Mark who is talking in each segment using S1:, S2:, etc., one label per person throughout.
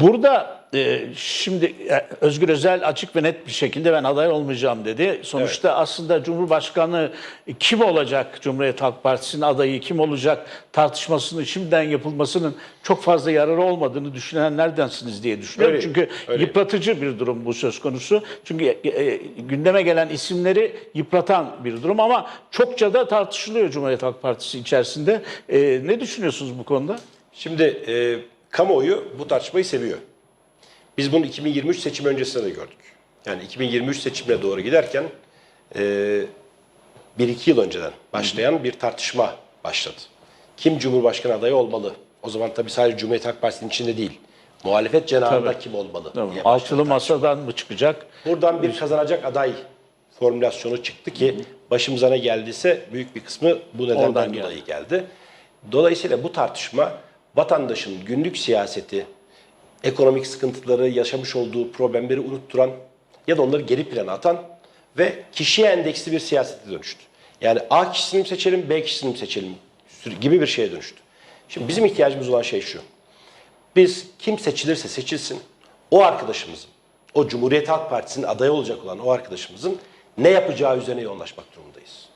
S1: Burada e, şimdi e, Özgür Özel açık ve net bir şekilde ben aday olmayacağım dedi. Sonuçta aslında Cumhurbaşkanı kim olacak, Cumhuriyet Halk Partisi'nin adayı kim olacak tartışmasının şimdiden yapılmasının çok fazla yararı olmadığını düşünenlerdensiniz diye düşünüyorum.
S2: Öyle,
S1: Çünkü
S2: öyle.
S1: yıpratıcı bir durum bu söz konusu. Çünkü e, e, gündeme gelen isimleri yıpratan bir durum ama çokça da tartışılıyor Cumhuriyet Halk Partisi içerisinde. E, ne düşünüyorsunuz bu konuda?
S2: Şimdi e, kamuoyu bu tartışmayı seviyor. Biz bunu 2023 seçim öncesinde de gördük. Yani 2023 seçimine doğru giderken e, bir iki yıl önceden başlayan bir tartışma başladı. Kim Cumhurbaşkanı adayı olmalı? O zaman tabii sadece Cumhuriyet Halk Partisi'nin içinde değil. Muhalefet cenahında
S1: Tabii.
S2: kim olmalı?
S1: Tamam.
S2: diye başladı
S1: Altılı masadan mı çıkacak?
S2: Buradan bir kazanacak aday formülasyonu çıktı ki başımıza ne geldiyse büyük bir kısmı bu nedenden
S1: Oradan
S2: dolayı geldi. Dolayısıyla bu tartışma vatandaşın günlük siyaseti, ekonomik sıkıntıları, yaşamış olduğu problemleri unutturan ya da onları geri plana atan ve kişiye endeksli bir siyasete dönüştü. Yani A kişisini mi seçelim, B kişisini mi seçelim gibi bir şeye dönüştü. Şimdi bizim ihtiyacımız olan şey şu. Biz kim seçilirse seçilsin o arkadaşımızın, o Cumhuriyet Halk Partisi'nin adayı olacak olan o arkadaşımızın ne yapacağı üzerine yoğunlaşmak durumundayız.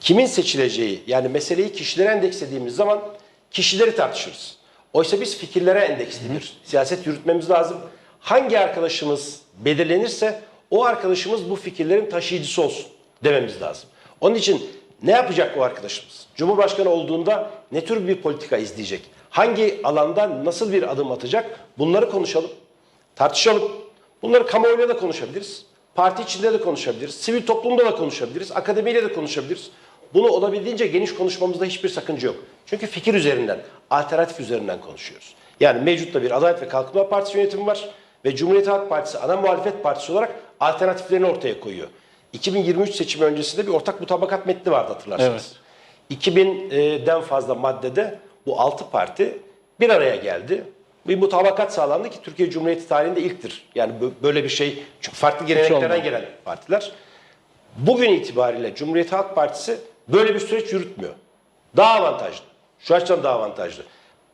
S2: Kimin seçileceği yani meseleyi kişilere endekslediğimiz zaman kişileri tartışırız. Oysa biz fikirlere endeksli bir siyaset yürütmemiz lazım. Hangi arkadaşımız belirlenirse o arkadaşımız bu fikirlerin taşıyıcısı olsun dememiz lazım. Onun için ne yapacak o arkadaşımız? Cumhurbaşkanı olduğunda ne tür bir politika izleyecek? Hangi alanda nasıl bir adım atacak? Bunları konuşalım, tartışalım. Bunları kamuoyuyla da konuşabiliriz. Parti içinde de konuşabiliriz. Sivil toplumda da konuşabiliriz. Akademiyle de konuşabiliriz. Bunu olabildiğince geniş konuşmamızda hiçbir sakınca yok. Çünkü fikir üzerinden, alternatif üzerinden konuşuyoruz. Yani mevcutta bir Adalet ve Kalkınma Partisi yönetimi var ve Cumhuriyet Halk Partisi ana muhalefet partisi olarak alternatiflerini ortaya koyuyor. 2023 seçimi öncesinde bir ortak mutabakat metni vardı hatırlarsanız. 2000'den fazla maddede bu 6 parti bir araya geldi. Bir mutabakat sağlandı ki Türkiye Cumhuriyeti tarihinde ilktir. Yani bö- böyle bir şey çok farklı geleneklerden gelen partiler. Bugün itibariyle Cumhuriyet Halk Partisi böyle bir süreç yürütmüyor. Daha avantajlı. Şu açıdan daha avantajlı.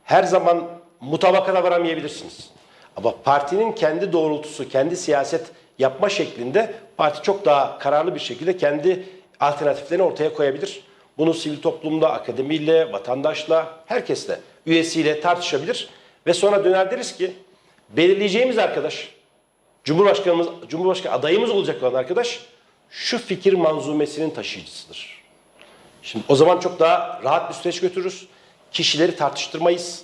S2: Her zaman mutabakata varamayabilirsiniz. Ama partinin kendi doğrultusu, kendi siyaset yapma şeklinde parti çok daha kararlı bir şekilde kendi alternatiflerini ortaya koyabilir. Bunu sivil toplumda, akademiyle, vatandaşla, herkesle, üyesiyle tartışabilir. Ve sonra döner deriz ki belirleyeceğimiz arkadaş, Cumhurbaşkanımız, Cumhurbaşkanı adayımız olacak olan arkadaş şu fikir manzumesinin taşıyıcısıdır. Şimdi o zaman çok daha rahat bir süreç götürürüz. Kişileri tartıştırmayız.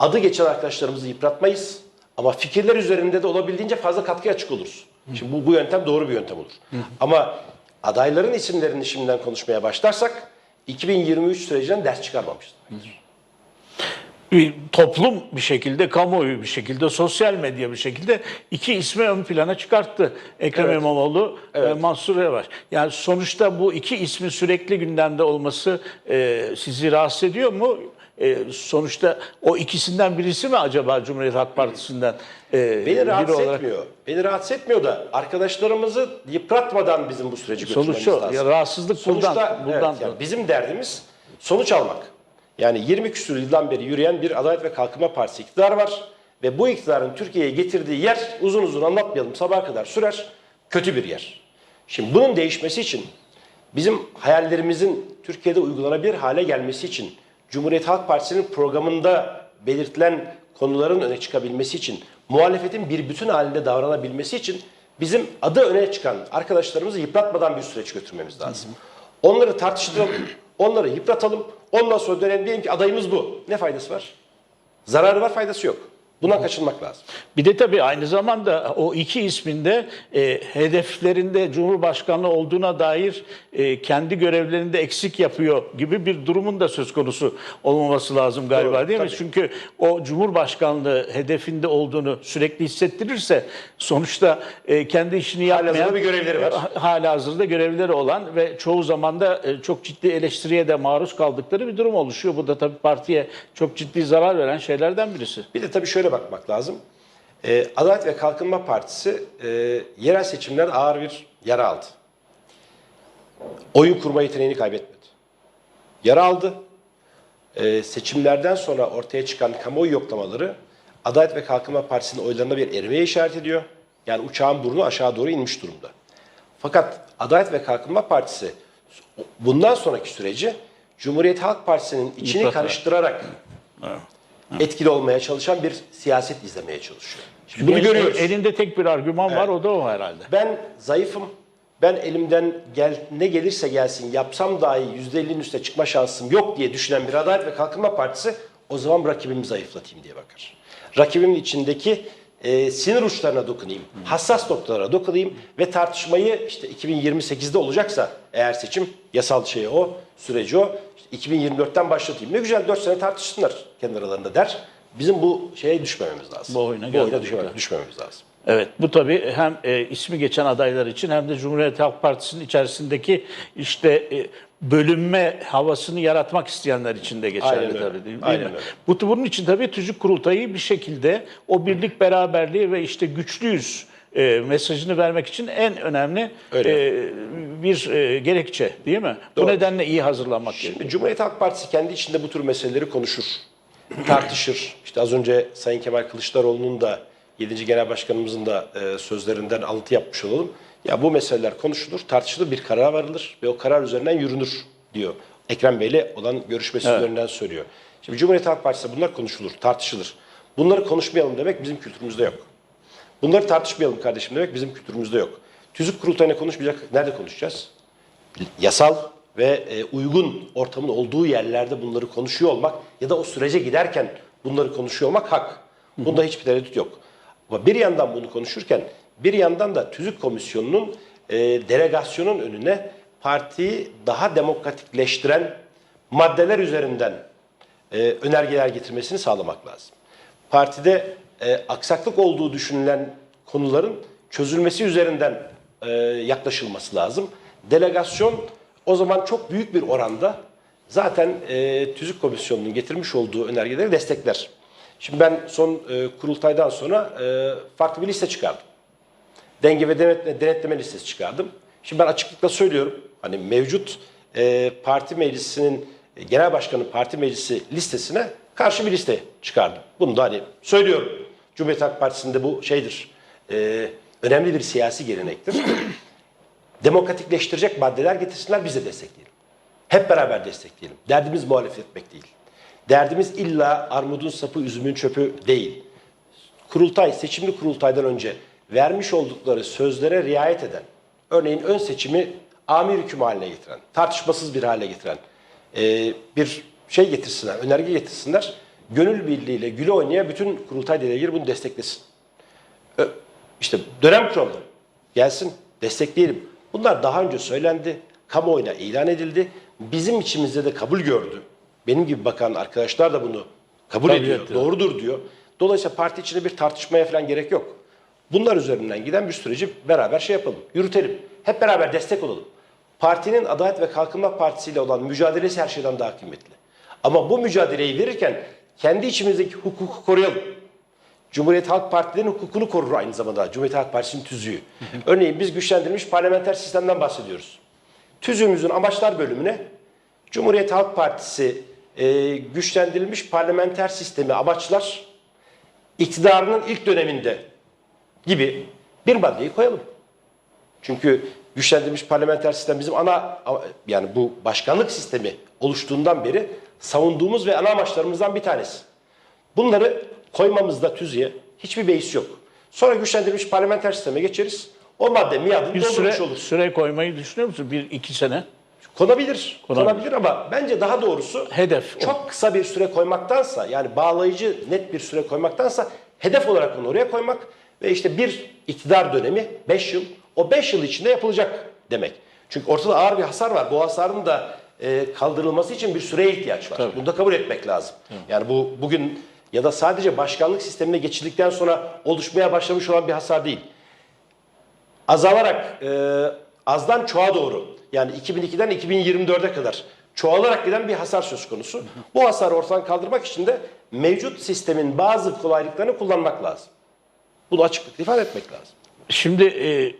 S2: Adı geçen arkadaşlarımızı yıpratmayız. Ama fikirler üzerinde de olabildiğince fazla katkıya açık oluruz. Şimdi bu, bu yöntem doğru bir yöntem olur. Ama adayların isimlerini şimdiden konuşmaya başlarsak 2023 sürecinden ders çıkarmamışız demektir.
S1: Bir toplum bir şekilde, kamuoyu bir şekilde, sosyal medya bir şekilde iki ismi ön plana çıkarttı. Ekrem
S2: Evet.
S1: İmamoğlu,
S2: Evet.
S1: Mansur Yavaş. Yani sonuçta bu iki ismin sürekli gündemde olması e, sizi rahatsız ediyor mu? E, sonuçta o ikisinden birisi mi acaba Cumhuriyet Halk Partisi'nden e,
S2: Beni
S1: biri
S2: rahatsız
S1: olarak?
S2: etmiyor. Beni rahatsız etmiyor da arkadaşlarımızı yıpratmadan bizim bu süreci götürmemiz lazım.
S1: ya rahatsızlık
S2: Sonuçta
S1: buradan. buradan
S2: evet, yani bizim derdimiz sonuç almak. Yani 20 küsur yıldan beri yürüyen bir Adalet ve Kalkınma Partisi iktidarı var. Ve bu iktidarın Türkiye'ye getirdiği yer uzun uzun anlatmayalım sabaha kadar sürer. Kötü bir yer. Şimdi bunun değişmesi için bizim hayallerimizin Türkiye'de uygulanabilir hale gelmesi için Cumhuriyet Halk Partisi'nin programında belirtilen konuların öne çıkabilmesi için muhalefetin bir bütün halinde davranabilmesi için bizim adı öne çıkan arkadaşlarımızı yıpratmadan bir süreç götürmemiz lazım. Onları tartıştıralım, onları yıpratalım. Ondan sonra dönelim diyelim ki adayımız bu. Ne faydası var? Zararı var, faydası yok. Bundan kaçınmak lazım.
S1: Bir de tabii aynı zamanda o iki isminde e, hedeflerinde Cumhurbaşkanlığı olduğuna dair e, kendi görevlerinde eksik yapıyor gibi bir durumun da söz konusu olmaması lazım galiba
S2: Doğru,
S1: değil mi?
S2: tabii.
S1: Çünkü o Cumhurbaşkanlığı hedefinde olduğunu sürekli hissettirirse sonuçta e, kendi işini yapmayan
S2: bir görevleri var.
S1: e, hala hazırda görevleri olan ve çoğu zaman da e, çok ciddi eleştiriye de maruz kaldıkları bir durum oluşuyor. Bu da tabii partiye çok ciddi zarar veren şeylerden birisi.
S2: Bir de tabii şöyle bakmak lazım. Ee, Adalet ve Kalkınma Partisi e, yerel seçimlerde ağır bir yara aldı. Oyun kurma yeteneğini kaybetmedi. Yara aldı. Ee, seçimlerden sonra ortaya çıkan kamuoyu yoklamaları Adalet ve Kalkınma Partisi'nin oylarında bir erimeye işaret ediyor. Yani uçağın burnu aşağı doğru inmiş durumda. Fakat Adalet ve Kalkınma Partisi bundan sonraki süreci Cumhuriyet Halk Partisi'nin içini
S1: Yıpratarak.
S2: karıştırarak etkili olmaya çalışan bir siyaset izlemeye çalışıyor. Şimdi bunu görüyoruz.
S1: Elinde tek bir argüman var o da o herhalde.
S2: Ben zayıfım. Ben elimden gel, ne gelirse gelsin yapsam dahi %50'nin üstüne çıkma şansım yok diye düşünen bir Adalet ve Kalkınma Partisi o zaman rakibimi zayıflatayım diye bakar. Rakibimin içindeki e, sinir uçlarına dokunayım, hassas noktalara dokunayım ve tartışmayı işte 2028'de olacaksa eğer seçim yasal şey o, süreci o, işte 2024'ten başlatayım. Ne güzel 4 sene tartışsınlar kendi aralarında der. Bizim bu şeye düşmememiz lazım.
S1: Bu oyuna
S2: bu oyuna düşmememiz lazım.
S1: Evet bu tabii hem e, ismi geçen adaylar için hem de Cumhuriyet Halk Partisi'nin içerisindeki işte e, bölünme havasını yaratmak isteyenler için de geçerli
S2: Aynen öyle.
S1: tabii değil, değil
S2: Aynen
S1: mi?
S2: öyle.
S1: Bu bunun için tabii tüzük kurultayı bir şekilde o birlik beraberliği ve işte güçlüyüz e, mesajını vermek için en önemli
S2: Öyle.
S1: e, bir e, gerekçe değil mi? Bu
S2: Doğru.
S1: nedenle iyi hazırlanmak gerekiyor.
S2: Şimdi Cumhuriyet Halk Partisi kendi içinde bu tür meseleleri konuşur, tartışır. İşte az önce Sayın Kemal Kılıçdaroğlu'nun da 7. Genel Başkanımızın da e, sözlerinden alıntı yapmış olalım. Ya bu meseleler konuşulur, tartışılır, bir karara varılır ve o karar üzerinden yürünür diyor. Ekrem Bey'le olan görüşmesi üzerinden söylüyor. Şimdi Cumhuriyet Halk Partisi'nde bunlar konuşulur, tartışılır. Bunları konuşmayalım demek bizim kültürümüzde yok. Bunları tartışmayalım kardeşim demek bizim kültürümüzde yok. Tüzük kurultayına konuşmayacak, nerede konuşacağız? Yasal ve e, uygun ortamın olduğu yerlerde bunları konuşuyor olmak ya da o sürece giderken bunları konuşuyor olmak hak. Bunda hiçbir tereddüt yok. Ama bir yandan bunu konuşurken bir yandan da tüzük komisyonunun e, delegasyonun önüne partiyi daha demokratikleştiren maddeler üzerinden e, önergeler getirmesini sağlamak lazım. Partide e, aksaklık olduğu düşünülen konuların çözülmesi üzerinden e, yaklaşılması lazım. Delegasyon o zaman çok büyük bir oranda zaten e, Tüzük Komisyonu'nun getirmiş olduğu önergeleri destekler. Şimdi ben son e, kurultaydan sonra e, farklı bir liste çıkardım denge ve denetleme, denetleme listesi çıkardım. Şimdi ben açıklıkla söylüyorum. Hani mevcut e, parti meclisinin e, genel başkanı parti meclisi listesine karşı bir liste çıkardım. Bunu da hani söylüyorum. Cumhuriyet Halk Partisi'nde bu şeydir. e, önemli bir siyasi gelenektir. Demokratikleştirecek maddeler getirsinler biz de destekleyelim. Hep beraber destekleyelim. Derdimiz muhalefet etmek değil. Derdimiz illa armudun sapı, üzümün çöpü değil kurultay, seçimli kurultaydan önce vermiş oldukları sözlere riayet eden, örneğin ön seçimi amir hüküm haline getiren, tartışmasız bir hale getiren e, bir şey getirsinler, önerge getirsinler. Gönül birliğiyle güle oynaya bütün kurultay delegeleri bunu desteklesin. Ö- İşte dönem kuralları gelsin, destekleyelim. Bunlar daha önce söylendi, kamuoyuna ilan edildi. Bizim içimizde de kabul gördü. Benim gibi bakan arkadaşlar da bunu kabul
S1: Tabii
S2: ediyor,
S1: ediyor.
S2: doğrudur diyor. Dolayısıyla parti içinde bir tartışmaya falan gerek yok. Bunlar üzerinden giden bir süreci beraber şey yapalım, yürütelim. Hep beraber destek olalım. Partinin Adalet ve Kalkınma Partisi ile olan mücadelesi her şeyden daha kıymetli. Ama bu mücadeleyi verirken kendi içimizdeki hukuku koruyalım. Cumhuriyet Halk Partilerinin hukukunu korur aynı zamanda Cumhuriyet Halk Partisi'nin tüzüğü. Örneğin biz güçlendirilmiş parlamenter sistemden bahsediyoruz. Tüzüğümüzün amaçlar bölümüne Cumhuriyet Halk Partisi e, güçlendirilmiş parlamenter sistemi amaçlar iktidarının ilk döneminde gibi bir maddeyi koyalım. Çünkü güçlendirilmiş parlamenter sistem bizim ana yani bu başkanlık sistemi oluştuğundan beri savunduğumuz ve ana amaçlarımızdan bir tanesi. Bunları koymamızda tüzüğe hiçbir beis yok. Sonra güçlendirilmiş parlamenter sisteme geçeriz. O madde miadını
S1: Bir
S2: doldurmuş
S1: süre,
S2: olur.
S1: süre koymayı düşünüyor musun? Bir iki sene.
S2: Konabilir,
S1: Konabilir.
S2: konabilir ama bence daha doğrusu
S1: Hedef o.
S2: çok kısa bir süre koymaktansa yani bağlayıcı net bir süre koymaktansa hedef olarak onu oraya koymak ve işte bir iktidar dönemi 5 yıl o 5 yıl içinde yapılacak demek. Çünkü ortada ağır bir hasar var. Bu hasarın da e, kaldırılması için bir süreye ihtiyaç var.
S1: Tabii.
S2: Bunu da kabul etmek lazım. Yani bu bugün ya da sadece başkanlık sistemine geçildikten sonra oluşmaya başlamış olan bir hasar değil azalarak e, azdan çoğa doğru yani 2002'den 2024'e kadar çoğalarak giden bir hasar söz konusu. Bu hasarı ortadan kaldırmak için de mevcut sistemin bazı kolaylıklarını kullanmak lazım. Bunu açıklıkla ifade etmek lazım.
S1: Şimdi e,